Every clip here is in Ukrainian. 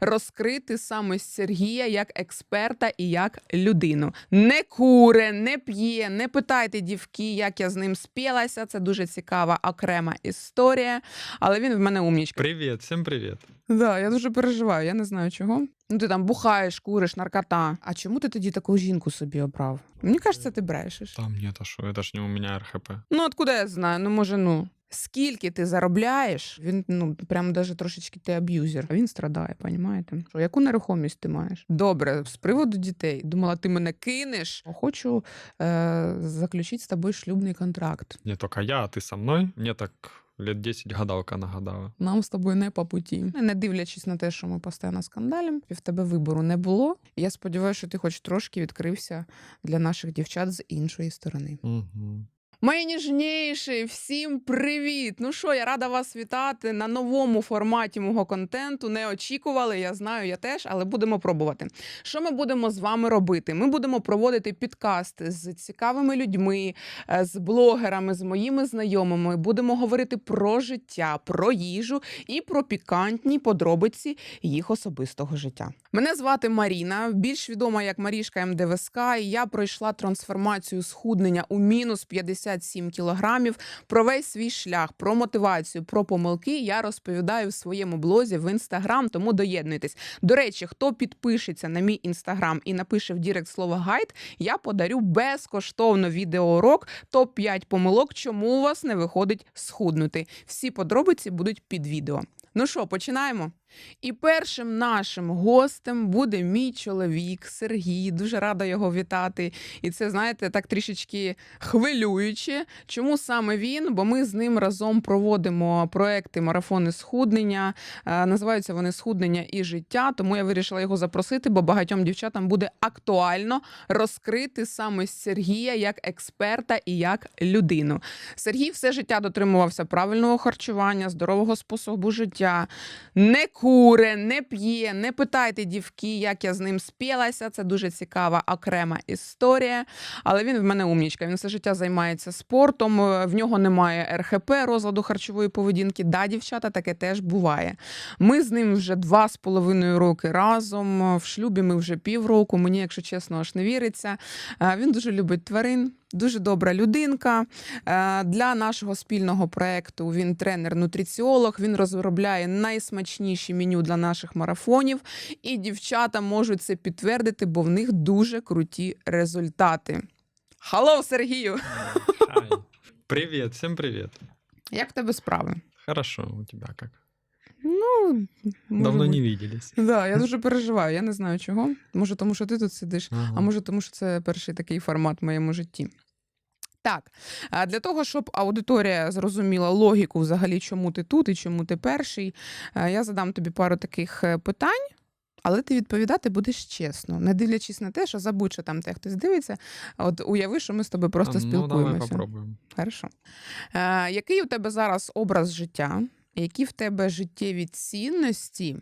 розкрити саме Сергія як експерта і як людину. Не куре, не п'є, не питайте дівки, як я з ним спілася. Це дуже цікава окрема історія. Але він в мене умнічка. Привет, всем привет. Да, я дуже переживаю, я не знаю чого. Ну ти там бухаєш, куриш, наркота. А чому ти тоді таку жінку собі обрав? Мені кажеться, ти брешеш. Там нет, а что, это ж не у меня РХП. Ну, откуда я знаю? Ну, може, ну. Скільки ти заробляєш, він ну прямо даже трошечки ти аб'юзер. А він страдає, понімаєте? Що яку нерухомість ти маєш? Добре, з приводу дітей. Думала, ти мене кинеш. Хочу е- заключити з тобою шлюбний контракт. Не только я, а ты со мной. Мне так лет 10 гадалка нагадала. Нам з тобою не по путі. Не дивлячись на те, що ми постійно скандалім, в тебе вибору не було. Я сподіваюся, що ти хоч трошки відкрився для наших дівчат з іншої сторони. Угу. Мої ніжніші, всім привіт! Ну що, я рада вас вітати на новому форматі мого контенту. Не очікували, я знаю, я теж, але будемо пробувати. Що ми будемо з вами робити? Ми будемо проводити підкасти з цікавими людьми, е, з блогерами, з моїми знайомими. Будемо говорити про життя, про їжу і про пікантні подробиці їх особистого життя. Мене звати Маріна, більш відома як Марішка МДВСК, і я пройшла трансформацію схуднення у мінус 57 кілограмів. Про весь свій шлях, про мотивацію, про помилки я розповідаю в своєму блозі в інстаграм, тому доєднуйтесь. До речі, хто підпишеться на мій інстаграм і напише в Дірект слово гайд, я подарю безкоштовно відеоурок топ 5 помилок, чому у вас не виходить схуднути. Всі подробиці будуть під відео. Ну що, починаємо? І першим нашим гостем буде мій чоловік Сергій. Дуже рада його вітати. І це, знаєте, так трішечки хвилююче. Чому саме він? Бо ми з ним разом проводимо проекти марафони схуднення. Е, Називаються вони схуднення і життя. Тому я вирішила його запросити, бо багатьом дівчатам буде актуально розкрити саме Сергія як експерта і як людину. Сергій все життя дотримувався правильного харчування, здорового способу життя. Не куре, не п'є, не питайте дівки, як я з ним спілася. Це дуже цікава окрема історія. Але він в мене умнічка. Він все життя займається спортом. е, В нього немає РХП, розладу харчової поведінки. Да, дівчата, таке теж буває. Ми з ним вже два з половиною роки разом. В шлюбі ми вже півроку. Мені, якщо чесно, аж не віриться. Е, Він дуже любить тварин. Дуже добра людинка. Е, Для нашого спільного проекту він тренер-нутриціолог. Він розробляє найсмачніші меню для наших марафонів. І дівчата можуть це підтвердити, бо в них дуже круті результати. Халло, Сергію! Хай. Привет, всем привет. Як в тебе справи? Хорошо, у тебя как? Ну, Давно не виделись. Да, я дуже переживаю. Я не знаю чого. Може, тому що ти тут сидиш, Ага. а може, тому що це перший такий формат в моєму житті. Так, а для того, щоб аудиторія зрозуміла логіку взагалі, чому ти тут і чому ти перший, е, я задам тобі пару таких е, питань. Але ти відповідати будеш чесно, не дивлячись на те, що забудь, що там те хтось дивиться. От уяви, що ми з тобою просто А, Ну, давай спілкуємося. попробуем. Хорошо. Е, який у тебе зараз образ життя? Які в тебе життєві цінності?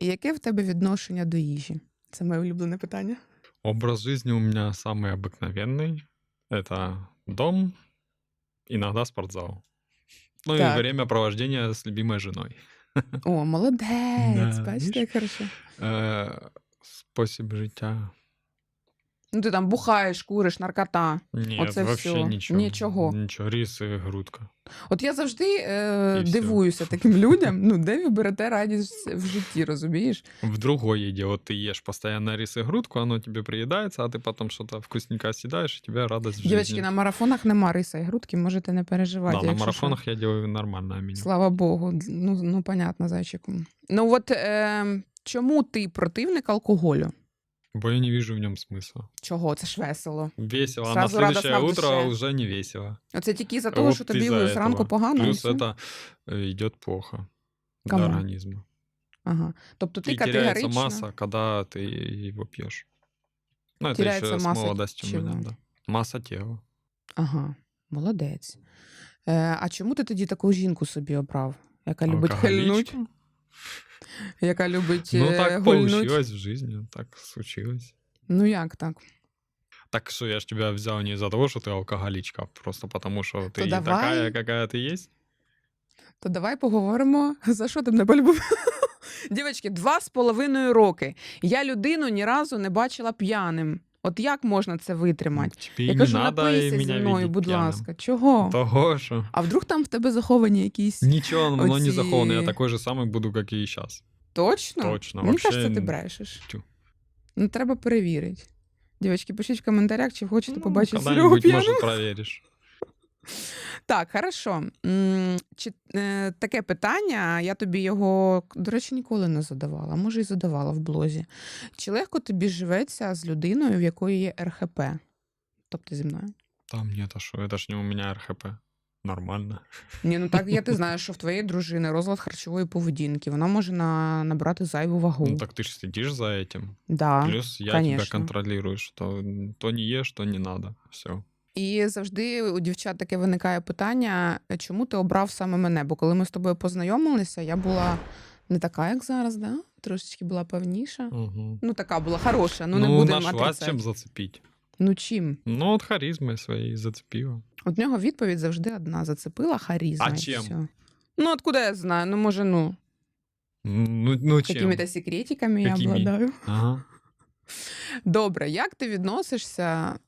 І яке в тебе відношення до їжі? Це моє улюблене питання. Образ жизни у меня самый обыкновенный. Это дом, иногда спортзал. Ну Так. и время провождения с любимой женой. О, молодець! Да, Бачите, як хорошо. Э, спосіб життя. Ну, ти там бухаєш, куриш, наркота. Нет, Оце вообще всё. нічого. Нічого. Нічого, рис і грудка. От я завжди е, І всё. дивуюся таким людям. Ну, де ви берете радість в житті, розумієш? В другой еде, вот ты ешь постоянно рис и грудку, оно тебе приедается, а ты потом что-то вкусненькое съедаешь, и у тебя радость в Дівчатки, жизни. на марафонах нема риса і грудки, можете не переживати. да, на якщо що. марафонах я делаю нормальное меню. Слава Богу, ну, ну понятно, зайчику. Ну от е, чому ти противник алкоголю? Бо я не вижу в нем смысла. Чого? Це ж весело. Весело, а на Сразу следующее радостно в утро душе. уже не весело. Оце тільки за того, Вот що тобі из-за зранку этого. погано. і Плюс все? это э, идет плохо Кому? для организма. Ага. Тобто ти и теряется категорично. масса, когда ты его пьешь. Ну, это Теряется еще с масса молодостью у меня, чего? да. Масса тела. Ага, молодець. Е, а чому ти тоді таку жінку собі обрав? Яка любить хильнуть, Алкоголичку? яка любить Ну, е, так гульнуть? получилось в жизни, так случилось. Ну як так? Так что я ж тебя взял не из-за того, что ты алкоголичка, а просто потому что ты То давай. такая, какая ты есть. То давай поговоримо, за що ти мене полюбив? Дівчатки, два з половиною роки. Я людину ні разу не бачила п'яним. От як можна це витримати? Тобі Я кажу, напийся зі мною, будь п'яним. ласка. Чого? Того, що А вдруг там в тебе заховані якісь. нічого воно не заховане, заховано, я такий же самий буду, як і зараз. Точно? Точно, Мені вообще кажеться, ти брешеш. Тю. Ну, треба перевірити. Дівчатки, пишіть в коментарях, чи хочете Ну, побачити Серегу п'яним. может, проверишь. Так, хорошо. М, Чи, е, таке питання, я тобі його, до речі, ніколи не задавала, може, і задавала в блозі. Чи легко тобі живеться з людиною, в якої є РХП? Тобто зі мною? Там нет, а что, это ж не у меня РХП. Нормально. Ні, ну так я ти знаєш, що в твоєї дружини розлад харчової поведінки, вона може на, набрати зайву вагу. Ну так ты же следишь за этим. да. Плюс я тебя конечно. контролирую, что то не ешь, то не надо. Все. І завжди у дівчат таке виникає питання, чому ти обрав саме мене? Бо коли ми з тобою познайомилися, я була не така, як зараз, да? трошечки була певніша. Угу. Ну, така була хороша, ну, Ну, не будемо нашла отрицати. чем зацепить. Ну чим? Ну, от харизмой своей зацепила. От нього відповідь завжди одна: зацепила харізма. А і чим? всьо. Ну, откуда я знаю? Ну, може, ну, Ну, ну какими-то секретиками я обладаю. Ага. Добре, як ти відносишся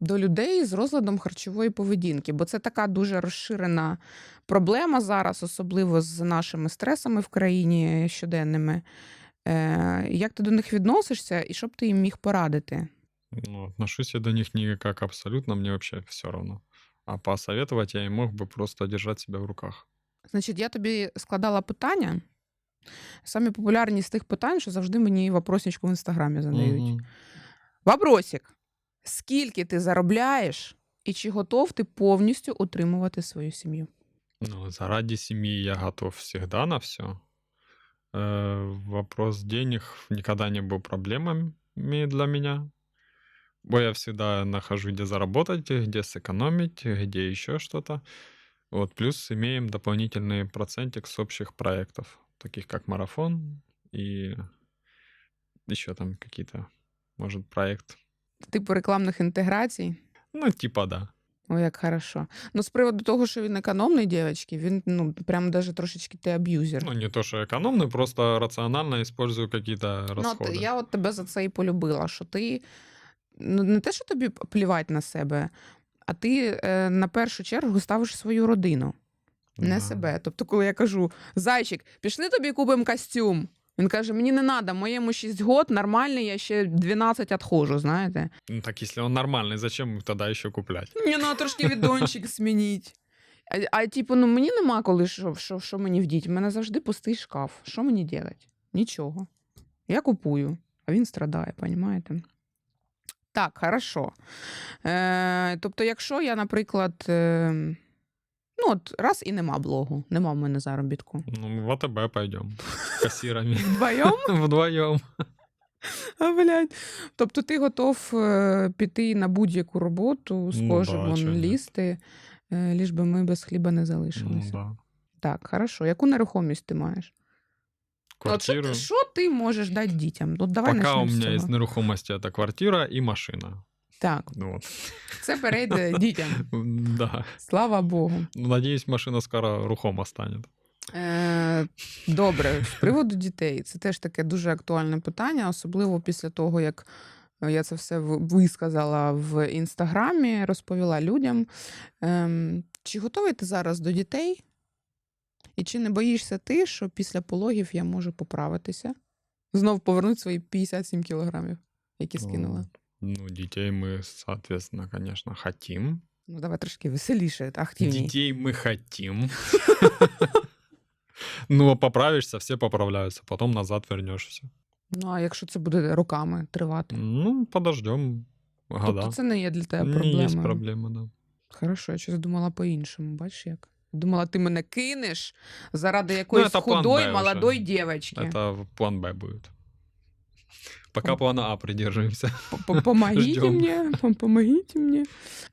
до людей з розладом харчової поведінки? Бо це така дуже розширена проблема зараз, особливо з нашими стресами в країні щоденними. Е, як ти до них відносишся, і що б ти їм міг порадити? Ну, отношусь я до них никак абсолютно, мне вообще все равно. А посоветовать я им мог бы просто держать себя в руках. Значить, я тобі складала питання. Самі популярні з тих питань, що завжди мені вопросничку в інстаграмі задають. Мгм. Вопросик: скільки ти заробляєш, і чи готов ти повністю утримувати свою сім'ю? Ну, заради семьи я готов всегда на все. вопрос денег никогда не был проблемами для меня. Бо я всегда нахожу, где заработать, где сэкономить, где еще что-то. Вот, плюс имеем дополнительный процентик с общих проектов, таких как марафон и еще там какие-то, может, проект. Типу рекламних інтеграцій? Ну, типа да. О, як хорошо. Ну, з приводу того, що він економний, дівчатки, він ну прям даже трошечки ти аб'юзер. Ну, не то, что экономный, просто рационально использую какие-то Ну, расходы. от я от тебе за це і полюбила, що ти ну, не те, що тобі плівать на себе, а ти е, на першу чергу ставиш свою родину, не Да. себе. Тобто, коли я кажу, зайчик, пішли тобі купимо костюм. Він каже: мені не треба, моєму 6 год, нормальний, я ще 12 відходжу, знаєте. Ну, так если он нормальный, зачем тогда еще куплять? Ні, ну а трошки відончик змініть. А, а типу, ну мені нема коли що, що, що мені вдіть. У мене завжди пустий шкаф. Що мені робити? Нічого. Я купую, а він страдає, розумієте? Так, хорошо. Е, тобто, якщо я, наприклад, е, ну от раз і нема блогу, нема в мене заробітку. Ну, в АТБ пойдем. Кассирами. Вдвоєм? Вдвоем. А, блядь. Тобто ти готов е, піти на будь-яку роботу, з Ну кожи да, вон чого ні. лізти, е, ліж би ми без хліба не Ну, залишилися. да. Так, хорошо. Яку нерухомість ти маєш? От що, Квартиру. ти- що ти можеш дати дітям? Ну, давай Пока почнемо у з меня цього. есть нерухомость, это квартира и машина. Так, Ну це перейде дітям. Да. Слава Богу. Ну, Надеюсь, машина скоро рухома станет. Е, добре, з приводу дітей. Це теж таке дуже актуальне питання, особливо після того, як е, я це все висказала в інстаграмі, розповіла людям. Ем, чи готовий ти зараз до дітей? І чи не боїшся ти, що після пологів я можу поправитися? Знов повернути свої 57 кілограмів, які скинула. Ну, детей мы, соответственно, конечно, хотим. Ну, давай трошки веселіше, активніше. Детей мы хотим. Ну, а поправишься, все поправляются, потом назад вернешься. Ну, а якщо це буде роками тривати? Ну, подождем года. Тобто це не є для тебе Не проблемою? есть проблема, да. Хорошо, я щось думала по-іншому, бачиш як? Думала, ти мене кинеш заради якоїсь це план худої, Б вже. молодої дівчинки. Это план Б будет. Пока плана А придерживаемся. П- Помогіть мені, помогіть мені.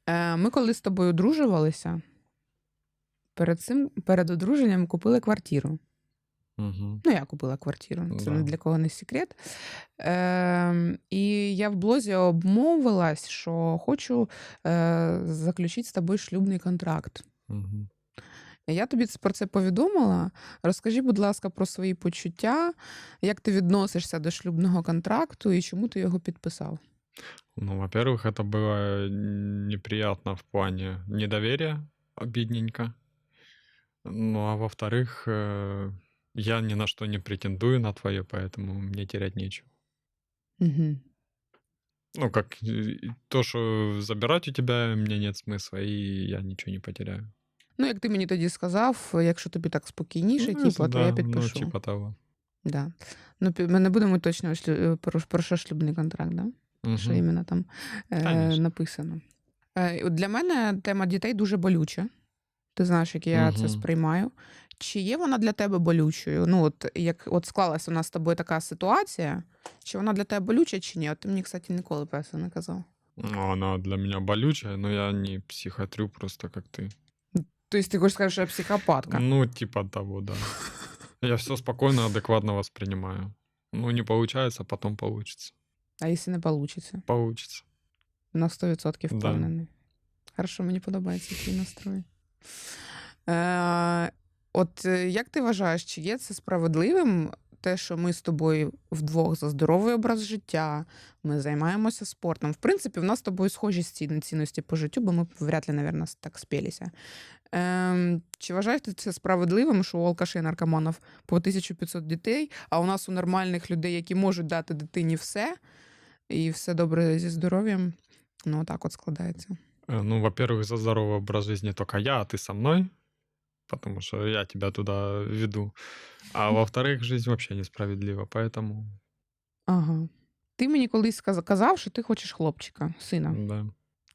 Е, Ми коли з тобою одружувалися, перед цим, перед одруженням купили квартиру. Мгм. Ну, я купила квартиру, це Да. не для кого не секрет. Е, і я в блозі обмовилась, що хочу е, заключити з тобою шлюбний контракт. Мгм. Я тобі ц- про це повідомила. Розкажи, будь ласка, про свої почуття, як ти відносишся до шлюбного контракту і чому ти його підписав? Ну, во-первых, это было неприятно в плане недоверия, обидненько. Ну, а во-вторых, э, я ни на что не претендую на твое, поэтому мне терять нечего. Угу. Ну, как э, то, что забирать у тебя, мне нет смысла, и я ничего не потеряю. Ну, як ти мені тоді сказав, якщо тобі так спокійніше, Ну, типу, то я підпишу. Ну, типа того. Да. Ну, ми не будемо точно про, про що шлюбний контракт, да? що іменно там е, написано. Е, для мене тема дітей дуже болюча. Ти знаєш, як я це сприймаю. Чи є вона для тебе болючою? Ну, от як от склалася у нас з тобою така ситуація, чи вона для тебе болюча, чи ні? От ти мені, кстати, ніколи про це не казав. Ну, она для меня болючая, но я не психотрю просто как ты. Тобто ти хочеш сказать, що я психопатка. Ну, типа того, да. Я все спокойно, адекватно воспринимаю. Ну, не получается, потом получится. А если не вийде? Получится. На 100% Да. впевнений. Хорошо, мені подобається твій настрой. Е, от е, як ти вважаєш, чи є це справедливим, те, що ми з тобою вдвох за здоровий образ життя, ми займаємося спортом. В принципі, в нас з тобою схожі ці- цінності по життю, бо ми б вряд ли, мабуть, так спілися. Ем, чи вважаєш ти це справедливим, що у алкашей і наркоманів по 1500 дітей, а у нас у нормальних людей, які можуть дати дитині все, і все добре зі здоров'ям, ну так от складається. Э, Ну, во-первых, за здоровый образ жизни только я, а ты со мной, потому что я тебя туда веду. А во-вторых, жизнь вообще несправедлива, поэтому, Ага. Ти мені колись казав, що ти хочеш хлопчика, сина. да.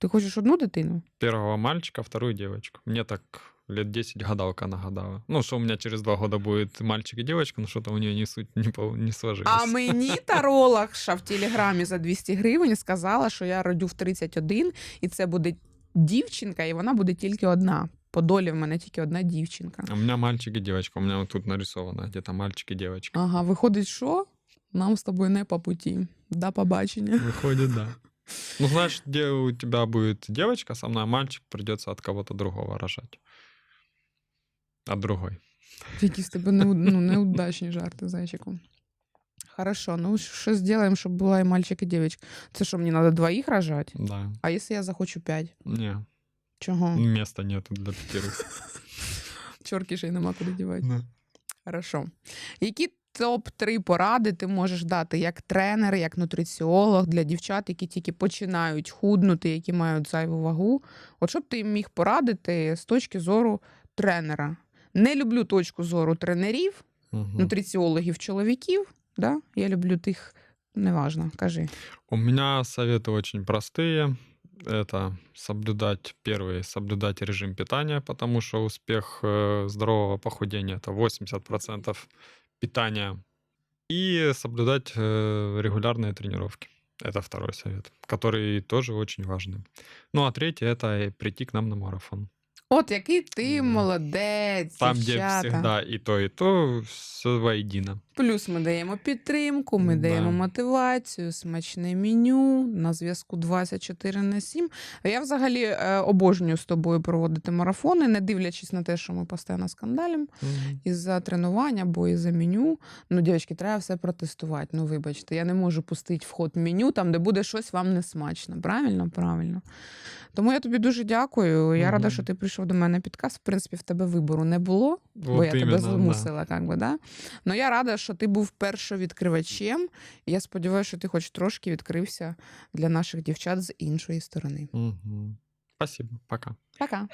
Ти хочеш одну дитину? Первого мальчика, вторую девочку. Мне так лет 10 гадалка нагадала. Ну, что у меня через два года будет мальчик и девочка, но что-то у нее не, суть, не, пол- не сложилось. А мені тарологша в телеграмі за 200 гривень сказала, що я родю в 31, і це буде дівчинка, і вона буде тільки одна. По долі в мене тільки одна дівчинка. У меня мальчик и девочка. У вот тут нарисовано где-то мальчик и девочка. Ага, виходить, що? Нам з тобою не по путі. До побачення. Выходит, да. Ну, значит, где у тебя будет девочка со мной, мальчик придется от кого-то другого рожать. От другой. Якісь в тебе неу- ну, неудачні жарти, зайчику. Хорошо, ну що зробимо, щоб була і мальчик, і дівчинка? Це що, мені треба двоїх рожати? Да. А якщо я захочу п'ять? Не, Чого? места нету для пятерых. Чорки ще й нема куди дівати. Да. Хорошо. Які топ-3 поради ти можеш дати як тренер, як нутриціолог для дівчат, які тільки починають худнути, які мають зайву вагу? От що б ти їм міг порадити з точки зору тренера? Не люблю точку зору тренерів, Мгм. нутриціологів, чоловіків. Да? Я люблю тих, неважно, кажи. У меня советы очень простые. Это соблюдать, первый, соблюдать режим питания, потому что успех э, здорового похудения – это 80% питания. И соблюдать э, регулярные тренировки. Это второй совет, который тоже очень важный. Ну, а третий – это прийти к нам на марафон. От який ти молодець, Там, дівчата. где всегда и то, и то, все воедино. Плюс ми даємо підтримку, ми Да. даємо мотивацію, смачне меню на зв'язку 24 на 7. Я взагалі е, обожнюю з тобою проводити марафони, не дивлячись на те, що ми постійно скандалимо Мгм. із-за тренування або із-за меню. Ну, дівчатки, треба все протестувати. Ну, вибачте, я не можу пустити в ход меню там, де буде щось вам не смачно. Правильно? Правильно. Тому я тобі дуже дякую. Я рада, що ти прийшов до мене на підкаст. В принципі, в тебе вибору не було бо я тебе именно, да. змусила, как би, да? Ну я рада, що ти був першовідкривачем. І я сподіваюся, що ти хоч трошки відкрився для наших дівчат з іншої сторони. Угу. Спасибо, пока. Пока.